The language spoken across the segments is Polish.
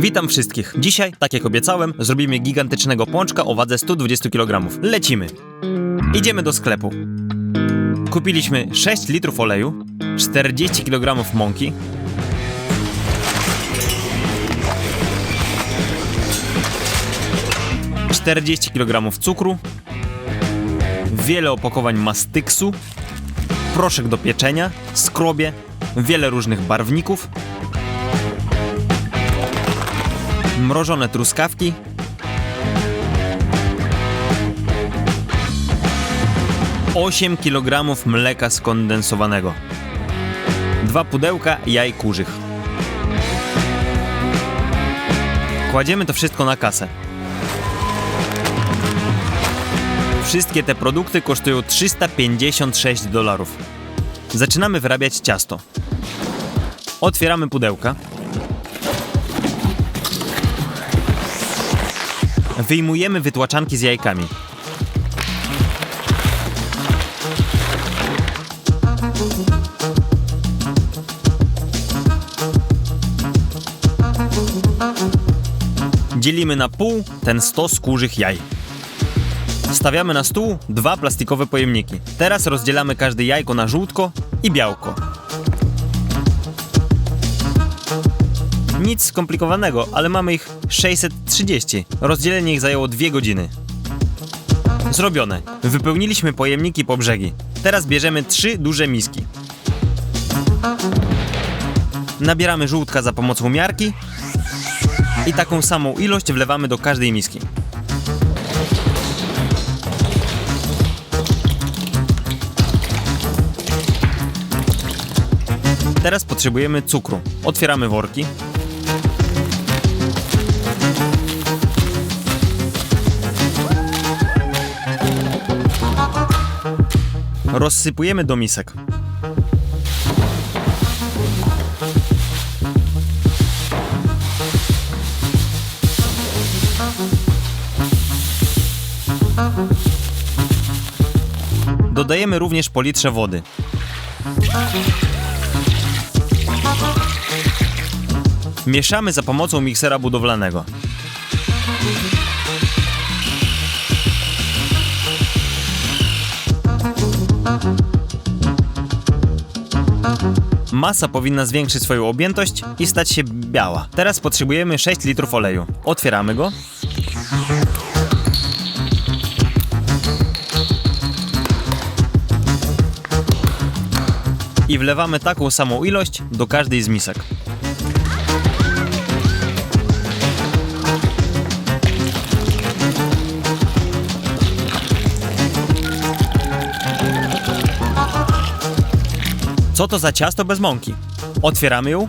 Witam wszystkich. Dzisiaj, tak jak obiecałem, zrobimy gigantycznego pączka o wadze 120 kg. Lecimy. Idziemy do sklepu. Kupiliśmy 6 litrów oleju, 40 kg mąki, czterdzieści kg cukru, wiele opakowań mastyksu, proszek do pieczenia, skrobie, wiele różnych barwników, mrożone truskawki, osiem kg mleka skondensowanego, dwa pudełka jaj kurzych. Kładziemy to wszystko na kasę. Wszystkie te produkty kosztują 356 dolarów. Zaczynamy wyrabiać ciasto. Otwieramy pudełka. Wyjmujemy wytłaczanki z jajkami. Dzielimy na pół ten stos kurzych jaj. Stawiamy na stół dwa plastikowe pojemniki. Teraz rozdzielamy każde jajko na żółtko i białko. Nic skomplikowanego, ale mamy ich 630. Rozdzielenie ich zajęło 2 godziny. Zrobione. Wypełniliśmy pojemniki po brzegi. Teraz bierzemy trzy duże miski. Nabieramy żółtka za pomocą miarki i taką samą ilość wlewamy do każdej miski. Teraz potrzebujemy cukru. Otwieramy worki. Rozsypujemy do misek. Dodajemy również po litrze wody. Mieszamy za pomocą miksera budowlanego. Masa powinna zwiększyć swoją objętość i stać się biała. Teraz potrzebujemy 6 litrów oleju. Otwieramy go. I wlewamy taką samą ilość do każdej z misek. Co to za ciasto bez mąki? Otwieramy ją.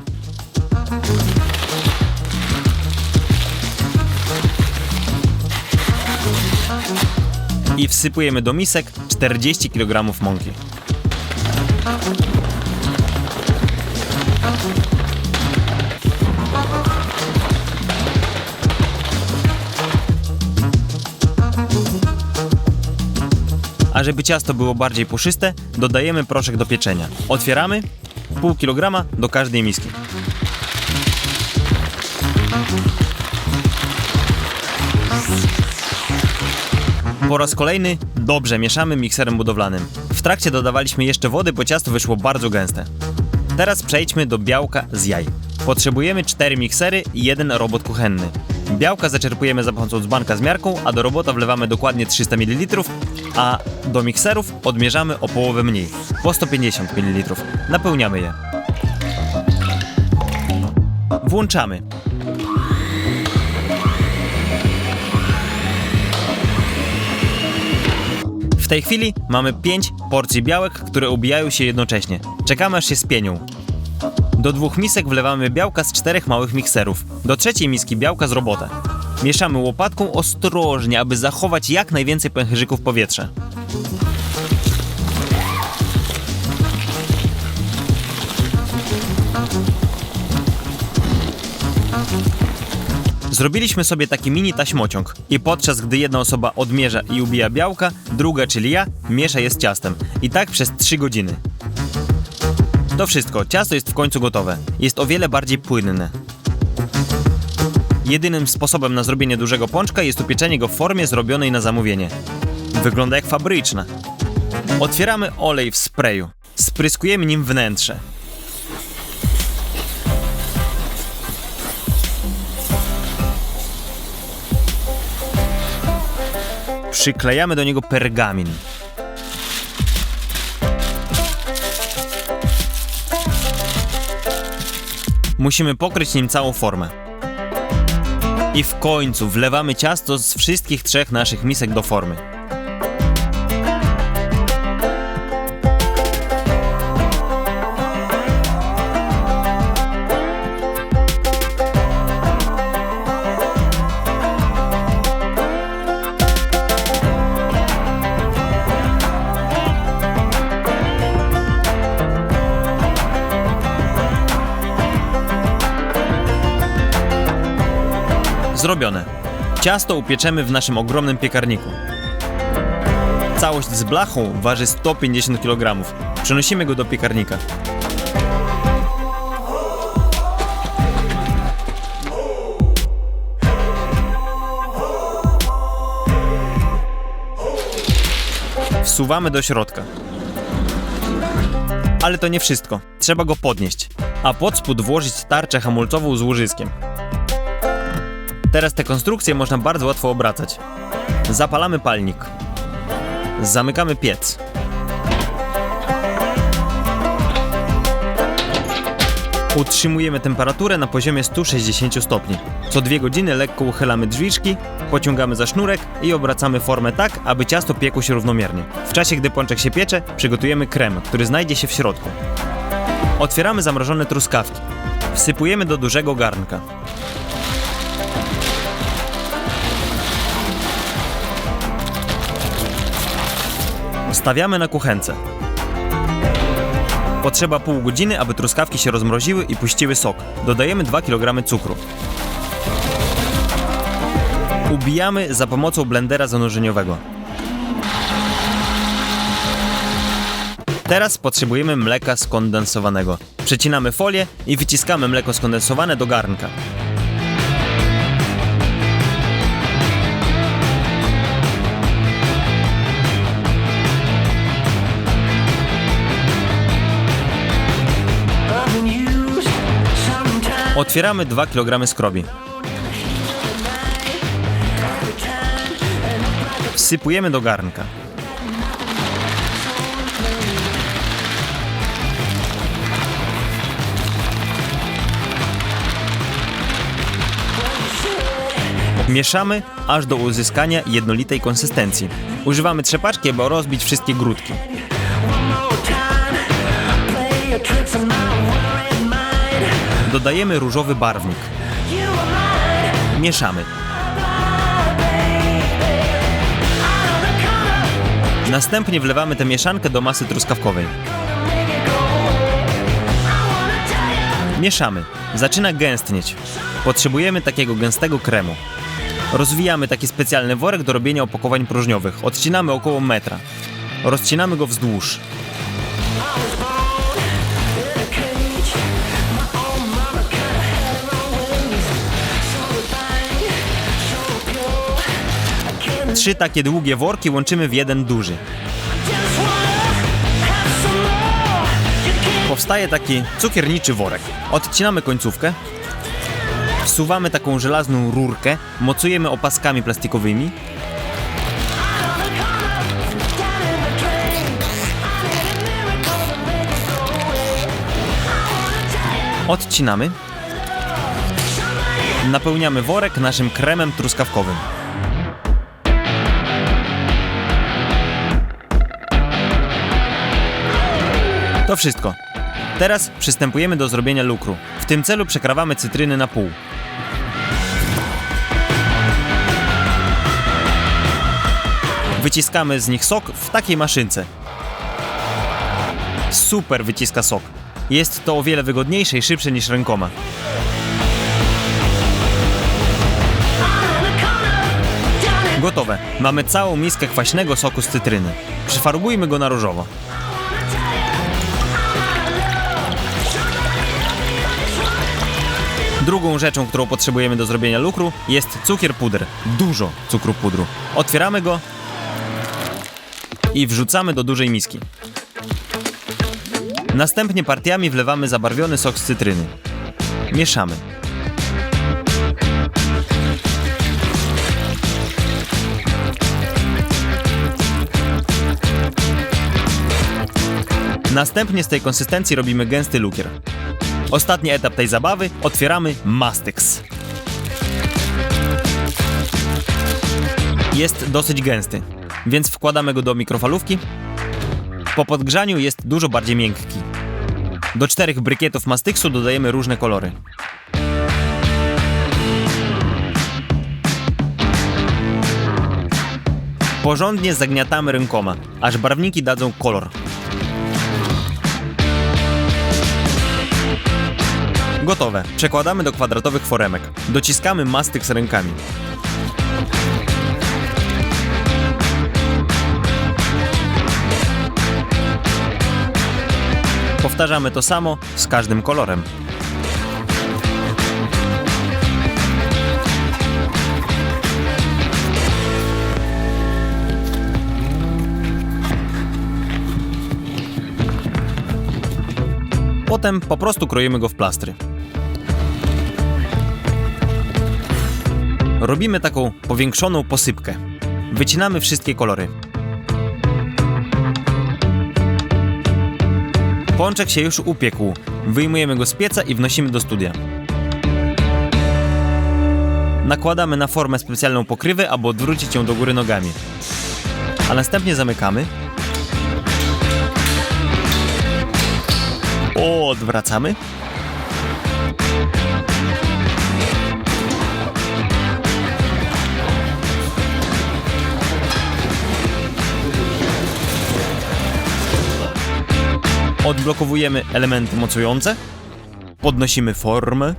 I wsypujemy do misek 40 kg mąki. A żeby ciasto było bardziej puszyste, dodajemy proszek do pieczenia. Otwieramy pół kilograma do każdej miski. Po raz kolejny dobrze mieszamy mikserem budowlanym. W trakcie dodawaliśmy jeszcze wody, bo ciasto wyszło bardzo gęste. Teraz przejdźmy do białka z jaj. Potrzebujemy 4 miksery i jeden robot kuchenny. Białka zaczerpujemy za pomocą dzbanka z miarką, a do robota wlewamy dokładnie 300 ml, a do mikserów odmierzamy o połowę mniej, po 150 ml. Napełniamy je. Włączamy. W tej chwili mamy 5 porcji białek, które ubijają się jednocześnie. Czekamy aż się spienią. Do dwóch misek wlewamy białka z czterech małych mikserów. Do trzeciej miski białka z robota. Mieszamy łopatką ostrożnie, aby zachować jak najwięcej pęcherzyków powietrza. Zrobiliśmy sobie taki mini taśmociąg i podczas gdy jedna osoba odmierza i ubija białka, druga, czyli ja, miesza je z ciastem. I tak przez 3 godziny. To wszystko, ciasto jest w końcu gotowe. Jest o wiele bardziej płynne. Jedynym sposobem na zrobienie dużego pączka jest upieczenie go w formie zrobionej na zamówienie. Wygląda jak fabryczna. Otwieramy olej w sprayu. Spryskujemy nim wnętrze. Przyklejamy do niego pergamin. Musimy pokryć nim całą formę. I w końcu wlewamy ciasto z wszystkich trzech naszych misek do formy. Zrobione. Ciasto upieczemy w naszym ogromnym piekarniku. Całość z blachą waży 150 kg. Przenosimy go do piekarnika. Wsuwamy do środka. Ale to nie wszystko. Trzeba go podnieść, a pod spód włożyć tarczę hamulcową z łożyskiem. Teraz te konstrukcje można bardzo łatwo obracać. Zapalamy palnik. Zamykamy piec. Utrzymujemy temperaturę na poziomie 160 stopni. Co dwie godziny lekko uchylamy drzwiczki, pociągamy za sznurek i obracamy formę tak, aby ciasto piekło się równomiernie. W czasie, gdy pączek się piecze, przygotujemy krem, który znajdzie się w środku. Otwieramy zamrożone truskawki. Wsypujemy do dużego garnka. Stawiamy na kuchence. Potrzeba pół godziny, aby truskawki się rozmroziły i puściły sok. Dodajemy 2 kg cukru. Ubijamy za pomocą blendera zanurzeniowego. Teraz potrzebujemy mleka skondensowanego. Przecinamy folię i wyciskamy mleko skondensowane do garnka. Otwieramy 2 kg skrobi. Wsypujemy do garnka. Mieszamy aż do uzyskania jednolitej konsystencji. Używamy trzepaczki, aby rozbić wszystkie grudki. Dodajemy różowy barwnik. Mieszamy. Następnie wlewamy tę mieszankę do masy truskawkowej. Mieszamy. Zaczyna gęstnieć. Potrzebujemy takiego gęstego kremu. Rozwijamy taki specjalny worek do robienia opakowań próżniowych. Odcinamy około metra. Rozcinamy go wzdłuż. Trzy takie długie worki łączymy w jeden duży. Powstaje taki cukierniczy worek. Odcinamy końcówkę, wsuwamy taką żelazną rurkę, mocujemy opaskami plastikowymi. Odcinamy. Napełniamy worek naszym kremem truskawkowym. To wszystko. Teraz przystępujemy do zrobienia lukru. W tym celu przekrawamy cytryny na pół. Wyciskamy z nich sok w takiej maszynce. Super wyciska sok. Jest to o wiele wygodniejsze i szybsze niż rękoma. Gotowe. Mamy całą miskę kwaśnego soku z cytryny. Przyfarbujmy go na różowo. Drugą rzeczą, którą potrzebujemy do zrobienia lukru jest cukier puder. Dużo cukru pudru. Otwieramy go i wrzucamy do dużej miski. Następnie partiami wlewamy zabarwiony sok z cytryny. Mieszamy. Następnie z tej konsystencji robimy gęsty lukier. Ostatni etap tej zabawy otwieramy mastyks. Jest dosyć gęsty, więc wkładamy go do mikrofalówki. Po podgrzaniu jest dużo bardziej miękki. Do czterech brykietów mastyksu dodajemy różne kolory. Porządnie zagniatamy rękoma, aż barwniki dadzą kolor. Gotowe. Przekładamy do kwadratowych foremek. Dociskamy mastyk z rękami. Powtarzamy to samo z każdym kolorem. Potem po prostu kroimy go w plastry. Robimy taką powiększoną posypkę. Wycinamy wszystkie kolory. Pączek się już upiekł. Wyjmujemy go z pieca i wnosimy do studia. Nakładamy na formę specjalną pokrywę, aby odwrócić ją do góry nogami. A następnie zamykamy. Odwracamy. Odblokowujemy elementy mocujące. Podnosimy formę.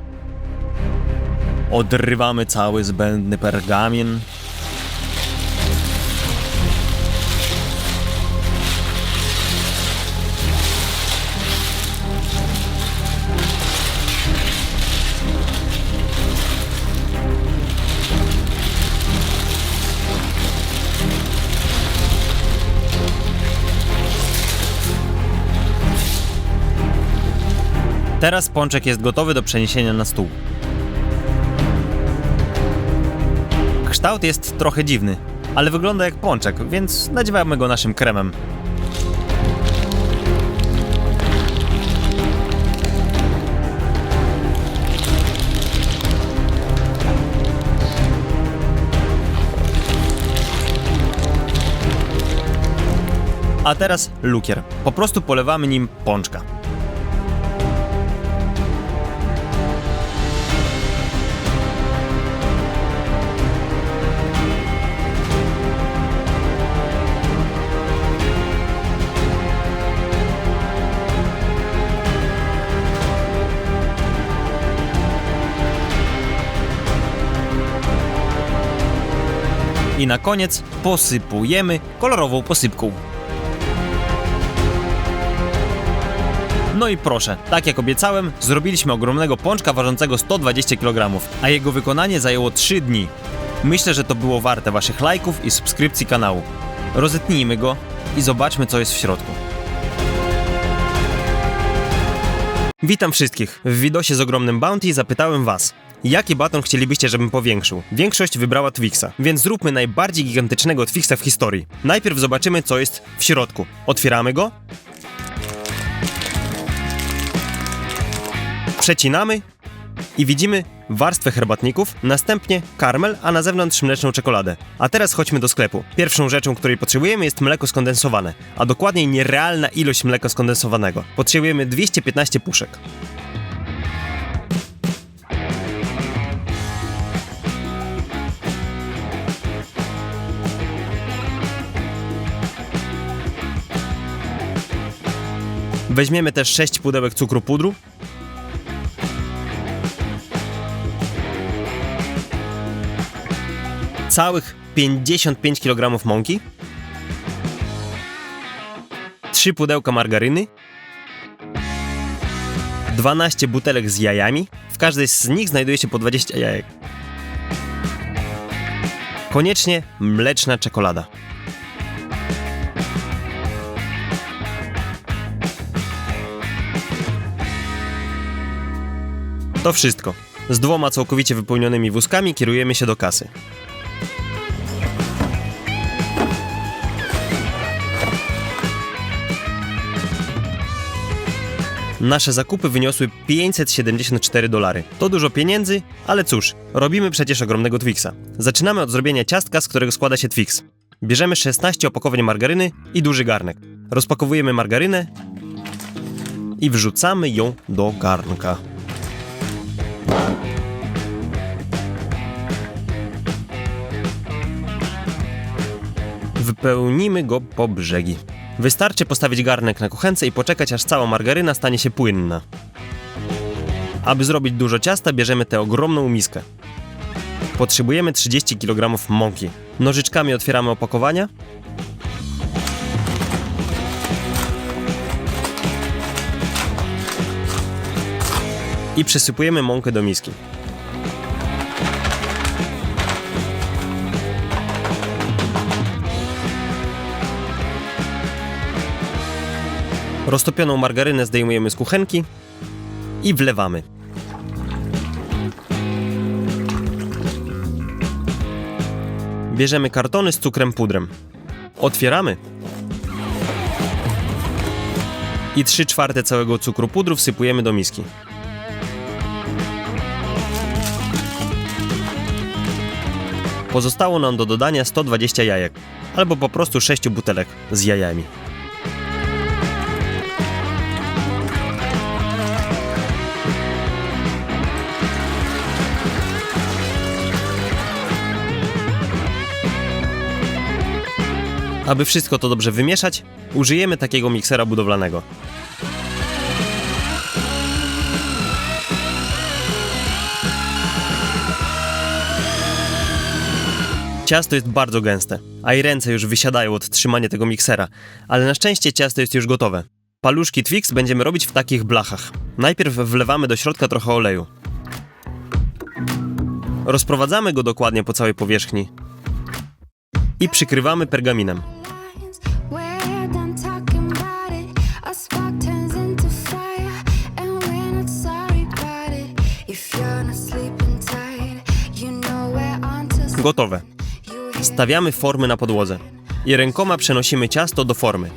Odrywamy cały zbędny pergamin. Teraz pączek jest gotowy do przeniesienia na stół. Kształt jest trochę dziwny, ale wygląda jak pączek, więc nadziewamy go naszym kremem. A teraz lukier. Po prostu polewamy nim pączka. I na koniec posypujemy kolorową posypką. No i proszę, tak jak obiecałem, zrobiliśmy ogromnego pączka ważącego 120 kg, a jego wykonanie zajęło 3 dni. Myślę, że to było warte waszych lajków i subskrypcji kanału. Rozetnijmy go i zobaczmy co jest w środku. Witam wszystkich. W widosie z ogromnym bounty zapytałem was, jaki baton chcielibyście, żebym powiększył? Większość wybrała Twixa, więc zróbmy najbardziej gigantycznego Twixa w historii. Najpierw zobaczymy, co jest w środku. Otwieramy go. Przecinamy i widzimy warstwę herbatników, następnie karmel, a na zewnątrz mleczną czekoladę. A teraz chodźmy do sklepu. Pierwszą rzeczą, której potrzebujemy jest mleko skondensowane, a dokładniej nierealna ilość mleka skondensowanego. Potrzebujemy 215 puszek. Weźmiemy też 6 pudełek cukru pudru. Całych 55 kg mąki. 3 pudełka margaryny. 12 butelek z jajami. W każdej z nich znajduje się po 20 jajek. Koniecznie mleczna czekolada. To wszystko. Z dwoma całkowicie wypełnionymi wózkami kierujemy się do kasy. Nasze zakupy wyniosły 574 dolary. To dużo pieniędzy, ale cóż, robimy przecież ogromnego Twixa. Zaczynamy od zrobienia ciastka, z którego składa się Twix. Bierzemy 16 opakowań margaryny i duży garnek. Rozpakowujemy margarynę i wrzucamy ją do garnka. Wypełnimy go po brzegi. Wystarczy postawić garnek na kuchence i poczekać, aż cała margaryna stanie się płynna. Aby zrobić dużo ciasta, bierzemy tę ogromną miskę. Potrzebujemy 30 kg mąki. Nożyczkami otwieramy opakowania. I przesypujemy mąkę do miski. Roztopioną margarynę zdejmujemy z kuchenki i wlewamy. Bierzemy kartony z cukrem pudrem. Otwieramy. I 3 czwarte całego cukru pudru wsypujemy do miski. Pozostało nam do dodania 120 jajek, albo po prostu 6 butelek z jajami. Aby wszystko to dobrze wymieszać, użyjemy takiego miksera budowlanego. Ciasto jest bardzo gęste, a i ręce już wysiadają od trzymania tego miksera, ale na szczęście ciasto jest już gotowe. Paluszki Twix będziemy robić w takich blachach. Najpierw wlewamy do środka trochę oleju. Rozprowadzamy go dokładnie po całej powierzchni i przykrywamy pergaminem. Gotowe. Stawiamy formy na podłodze i rękoma przenosimy ciasto do formy.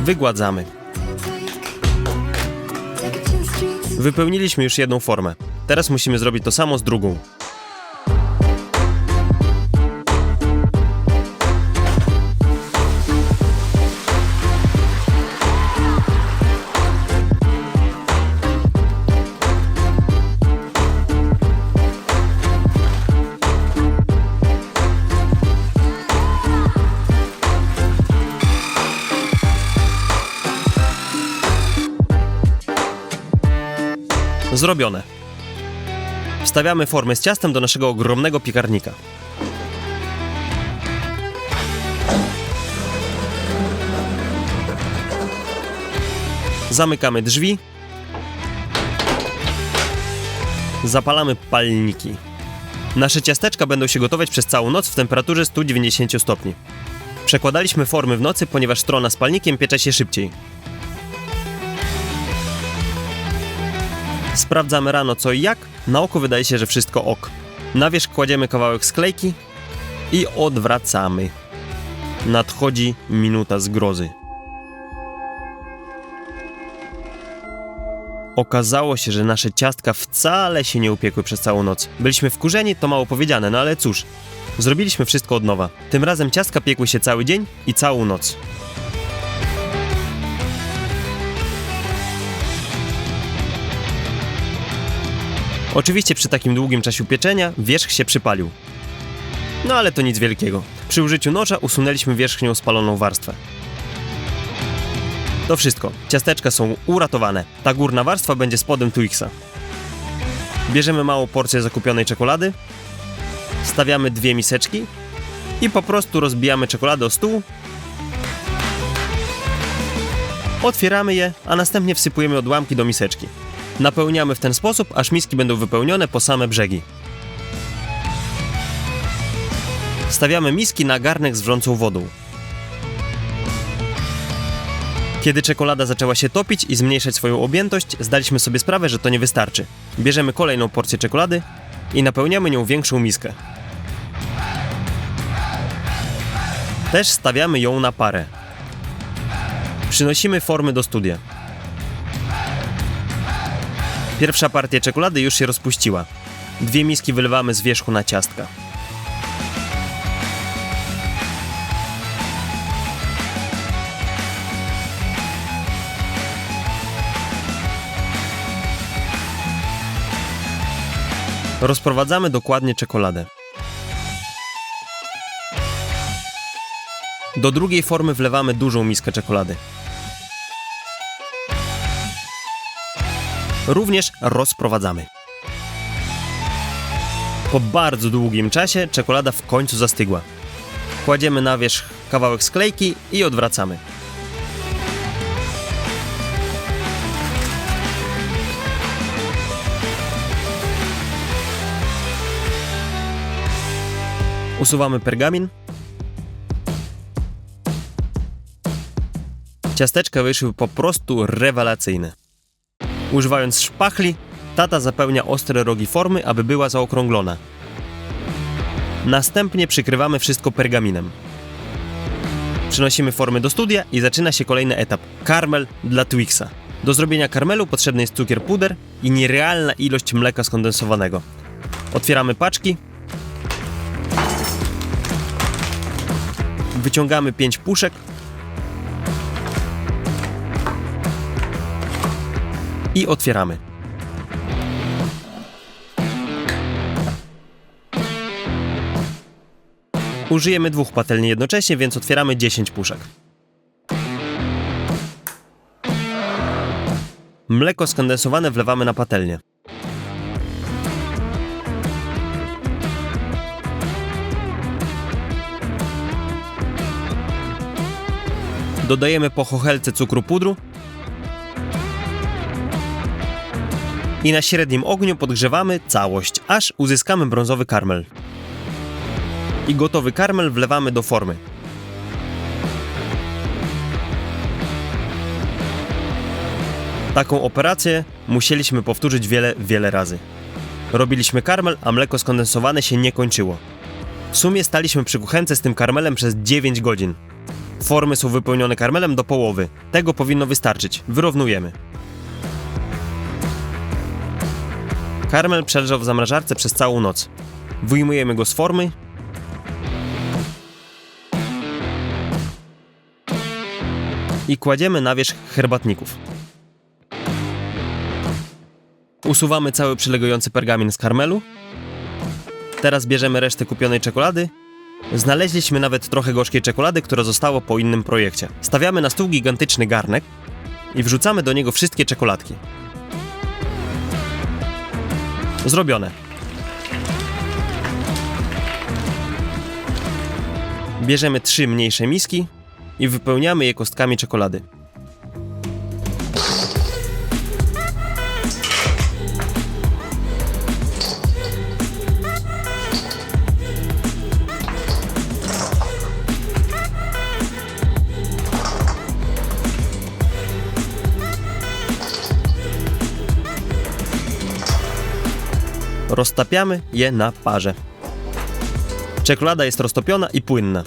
Wygładzamy. Wypełniliśmy już jedną formę. Teraz musimy zrobić to samo z drugą. Zrobione. Wstawiamy formę z ciastem do naszego ogromnego piekarnika. Zamykamy drzwi. Zapalamy palniki. Nasze ciasteczka będą się gotować przez całą noc w temperaturze 190 stopni. Przekładaliśmy formy w nocy, ponieważ strona z palnikiem piecze się szybciej. Sprawdzamy rano co i jak. Na oko wydaje się, że wszystko ok. Na wierzch kładziemy kawałek sklejki i odwracamy. Nadchodzi minuta zgrozy. Okazało się, że nasze ciastka wcale się nie upiekły przez całą noc. Byliśmy wkurzeni, to mało powiedziane, no ale cóż. Zrobiliśmy wszystko od nowa. Tym razem ciastka piekły się cały dzień i całą noc. Oczywiście przy takim długim czasie pieczenia wierzch się przypalił. No ale to nic wielkiego. Przy użyciu noża usunęliśmy wierzchnią spaloną warstwę. To wszystko. Ciasteczka są uratowane. Ta górna warstwa będzie spodem Twixa. Bierzemy małą porcję zakupionej czekolady Stawiamy dwie miseczki i po prostu rozbijamy czekoladę o stół. Otwieramy je, a następnie wsypujemy odłamki do miseczki. Napełniamy w ten sposób, aż miski będą wypełnione po same brzegi. Stawiamy miski na garnek z wrzącą wodą. Kiedy czekolada zaczęła się topić i zmniejszać swoją objętość, zdaliśmy sobie sprawę, że to nie wystarczy. Bierzemy kolejną porcję czekolady i napełniamy nią większą miskę. Też stawiamy ją na parę. Przynosimy formy do studia. Pierwsza partia czekolady już się rozpuściła. Dwie miski wylewamy z wierzchu na ciastka. Rozprowadzamy dokładnie czekoladę. Do drugiej formy wlewamy dużą miskę czekolady. Również rozprowadzamy. Po bardzo długim czasie czekolada w końcu zastygła. Kładziemy na wierzch kawałek sklejki i odwracamy. Usuwamy pergamin. Ciasteczka wyszły po prostu rewelacyjne. Używając szpachli, tata zapełnia ostre rogi formy, aby była zaokrąglona. Następnie przykrywamy wszystko pergaminem. Przynosimy formy do studia i zaczyna się kolejny etap karmel dla Twixa. Do zrobienia karmelu potrzebny jest cukier puder i nierealna ilość mleka skondensowanego. Otwieramy paczki. Wyciągamy 5 puszek. I otwieramy. Użyjemy dwóch patelni jednocześnie, więc otwieramy 10 puszek. Mleko skondensowane wlewamy na patelnię. Dodajemy po chochelce cukru pudru i na średnim ogniu podgrzewamy całość, aż uzyskamy brązowy karmel. I gotowy karmel wlewamy do formy. Taką operację musieliśmy powtórzyć wiele, wiele razy. Robiliśmy karmel, a mleko skondensowane się nie kończyło. W sumie staliśmy przy kuchence z tym karmelem przez 9 godzin. Formy są wypełnione karmelem do połowy. Tego powinno wystarczyć. Wyrównujemy. Karmel przeleżał w zamrażarce przez całą noc. Wyjmujemy go z formy. I kładziemy na wierzch herbatników. Usuwamy cały przylegający pergamin z karmelu. Teraz bierzemy resztę kupionej czekolady. Znaleźliśmy nawet trochę gorzkiej czekolady, która została po innym projekcie. Stawiamy na stół gigantyczny garnek i wrzucamy do niego wszystkie czekoladki. Zrobione. Bierzemy trzy mniejsze miski i wypełniamy je kostkami czekolady. Roztapiamy je na parze. Czekolada jest roztopiona i płynna.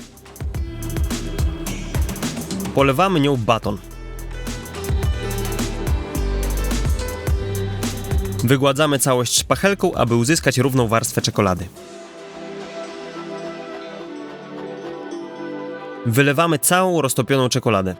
Polewamy nią baton. Wygładzamy całość szpachelką, aby uzyskać równą warstwę czekolady. Wylewamy całą roztopioną czekoladę.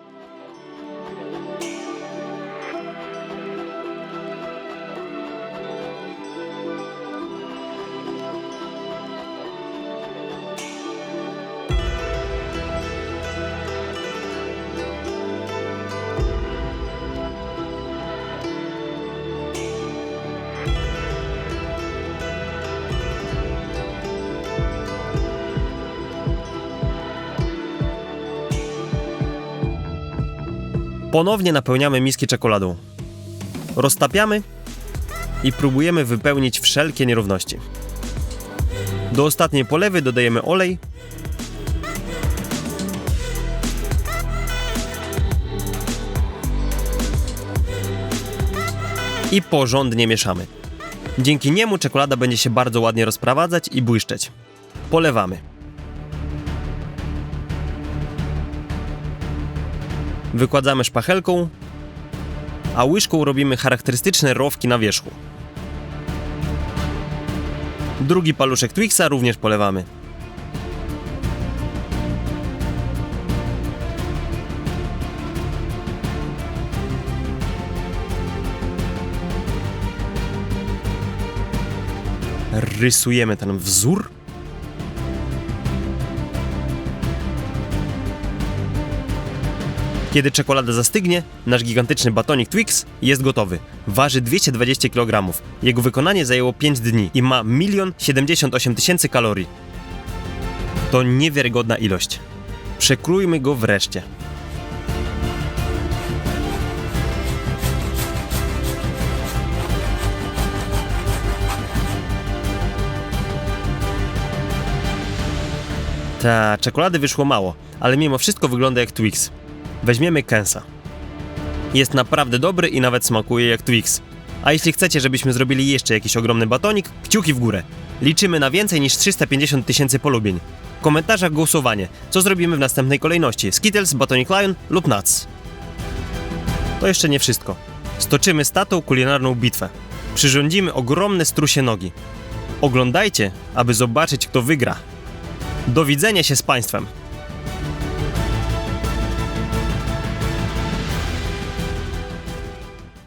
Ponownie napełniamy miski czekoladą. Roztapiamy i próbujemy wypełnić wszelkie nierówności. Do ostatniej polewy dodajemy olej. I porządnie mieszamy. Dzięki niemu czekolada będzie się bardzo ładnie rozprowadzać i błyszczeć. Polewamy. Wykładamy szpachelką, a łyżką robimy charakterystyczne rowki na wierzchu. Drugi paluszek Twixa również polewamy. Rysujemy ten wzór. Kiedy czekolada zastygnie, nasz gigantyczny batonik Twix jest gotowy. Waży 220 kg. Jego wykonanie zajęło 5 dni i ma 1 078 tysięcy kalorii. To niewiarygodna ilość. Przekrójmy go wreszcie. Ta, czekolady wyszło mało, ale mimo wszystko wygląda jak Twix. Weźmiemy Kensa. Jest naprawdę dobry i nawet smakuje jak Twix. A jeśli chcecie, żebyśmy zrobili jeszcze jakiś ogromny batonik, kciuki w górę. Liczymy na więcej niż 350 tysięcy polubień. W komentarzach głosowanie, co zrobimy w następnej kolejności: Skittles, Batonik Lion lub Nuts. To jeszcze nie wszystko. Stoczymy z tatą kulinarną bitwę. Przyrządzimy ogromne strusie nogi. Oglądajcie, aby zobaczyć, kto wygra. Do widzenia się z Państwem.